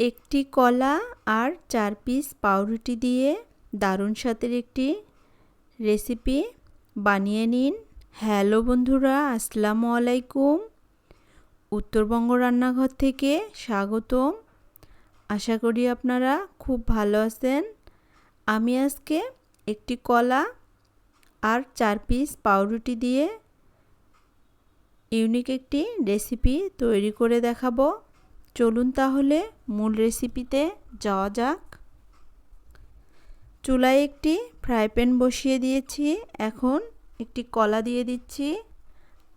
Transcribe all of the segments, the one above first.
একটি কলা আর চার পিস পাউরুটি দিয়ে দারুণ স্বাদের একটি রেসিপি বানিয়ে নিন। হ্যালো বন্ধুরা, আসসালামু আলাইকুম। উত্তরবঙ্গ রান্নাঘর থেকে স্বাগতম। আশা করি আপনারা খুব ভালো আছেন। আমি আজকে একটি কলা আর চার পিস পাউরুটি দিয়ে ইউনিক একটি রেসিপি তৈরি করে দেখাবো। চলুন তাহলে মূল রেসিপিতে যাওয়া যাক। চুলায় একটি ফ্রাই প্যান বসিয়ে দিয়েছি। এখন একটি কলা দিয়ে দিচ্ছি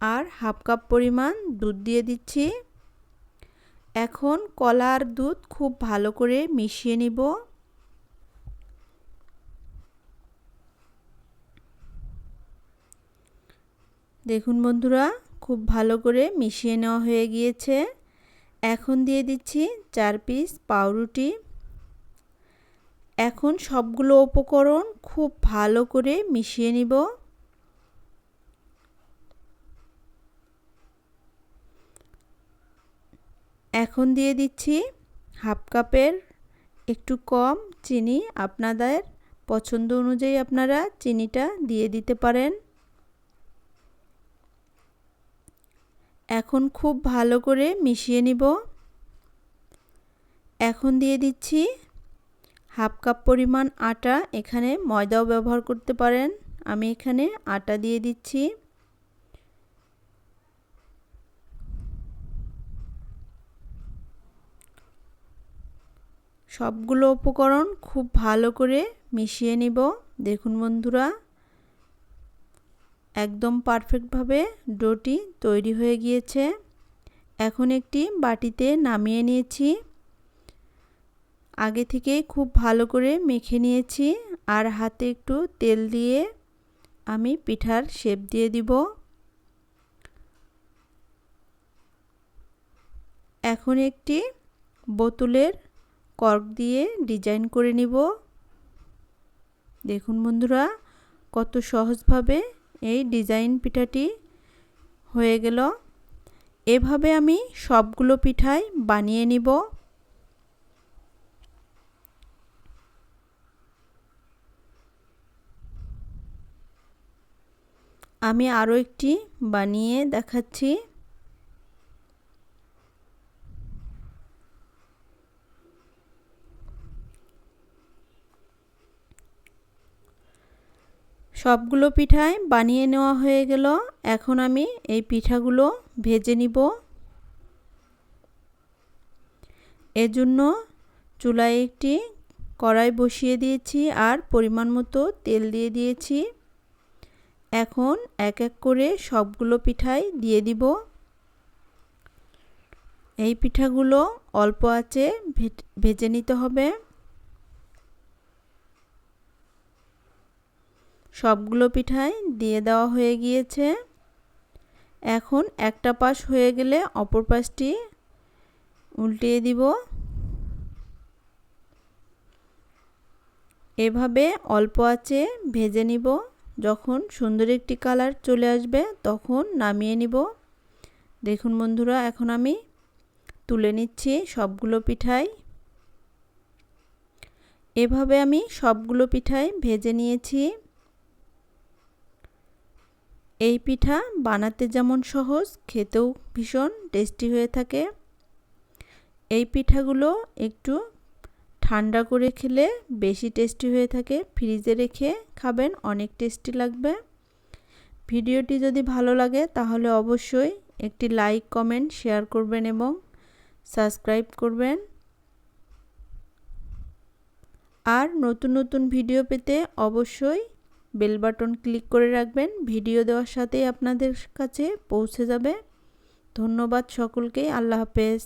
আর হাফ কাপ পরিমাণ দুধ দিয়ে দিচ্ছি। এখন কলা আর দুধ খুব ভালো করে মিশিয়ে নিব। দেখুন বন্ধুরা, খুব ভালো করে মিশিয়ে নেওয়া হয়ে গিয়েছে। এখন দিয়ে দিচ্ছি চার পিস পাউরুটি। এখন সবগুলো উপকরণ খুব ভালো করে মিশিয়ে নিব। এখন দিয়ে দিচ্ছি হাফ কাপের একটু কম চিনি। আপনাদের পছন্দ অনুযায়ী আপনারা চিনিটা দিয়ে দিতে পারেন। এখন খুব ভালো করে মিশিয়ে নিব। এখন দিয়ে দিচ্ছি হাফ কাপ পরিমাণ আটা। এখানে ময়দাও ব্যবহার করতে পারেন। আমি এখানে আটা দিয়ে দিচ্ছি। সবগুলো উপকরণ খুব ভালো করে মিশিয়ে নিব। দেখুন বন্ধুরা। একদম পারফেক্টভাবে ডোটি তৈরি হয়ে গিয়েছে। এখন একটি বাটিতে নামিয়ে নিয়েছি। আগে থেকে খুব ভালো করে মেখে নিয়েছি আর হাতে একটু তেল দিয়ে আমি পিঠার শেপ দিয়ে দিব। এখন একটি বোতলের কর্ক দিয়ে ডিজাইন করে নিব। দেখুন বন্ধুরা, কত সহজভাবে এই ডিজাইন পিঠাটি হয়ে গেল। এভাবে আমি সবগুলো পিঠাই বানিয়ে নিব। আমি আরও একটি বানিয়ে দেখাচ্ছি। সবগুলো পিঠাই বানিয়ে নেওয়া হয়ে গেল। এখন আমি এই পিঠাগুলো ভেজে নিব। এজন্য চুলায় একটি কড়াই বসিয়ে দিয়েছি আর পরিমাণ মতো তেল দিয়ে দিয়েছি। এখন এক এক করে সবগুলো পিঠাই দিয়ে দিব। এই পিঠাগুলো অল্প আছে ভেজে নিতে হবে। সবগুলো পিঠাই দিয়ে দেওয়া হয়ে গিয়েছে। এখন একটা পাশ হয়ে গেলে অপর পাশটি উল্টিয়ে দিব। এভাবে অল্প আছে ভেজে নিব। যখন সুন্দর একটি কালার চলে আসবে, তখন নামিয়ে নিব। দেখুন বন্ধুরা, এখন আমি তুলে নিচ্ছি সবগুলো পিঠাই। এভাবে আমি সবগুলো পিঠাই ভেজে নিয়েছি। এই পিঠা বানাতে যেমন সহজ, খেতেও ভীষণ টেস্টি হয়ে থাকে। এই পিঠাগুলো একটু ঠান্ডা করে খেলে বেশি টেস্টি হয়ে থাকে। ফ্রিজে রেখে খাবেন, অনেক টেস্টি লাগবে। ভিডিওটি যদি ভালো লাগে, তাহলে অবশ্যই একটি লাইক, কমেন্ট, শেয়ার করবেন এবং সাবস্ক্রাইব করবেন। আর নতুন নতুন ভিডিও পেতে অবশ্যই বেল বাটন ক্লিক করে রাখবেন। ভিডিও দেওয়ার সাথেই আপনাদের কাছে পৌঁছে যাবে। ধন্যবাদ সকলকেই আল্লাহ হাফেজ।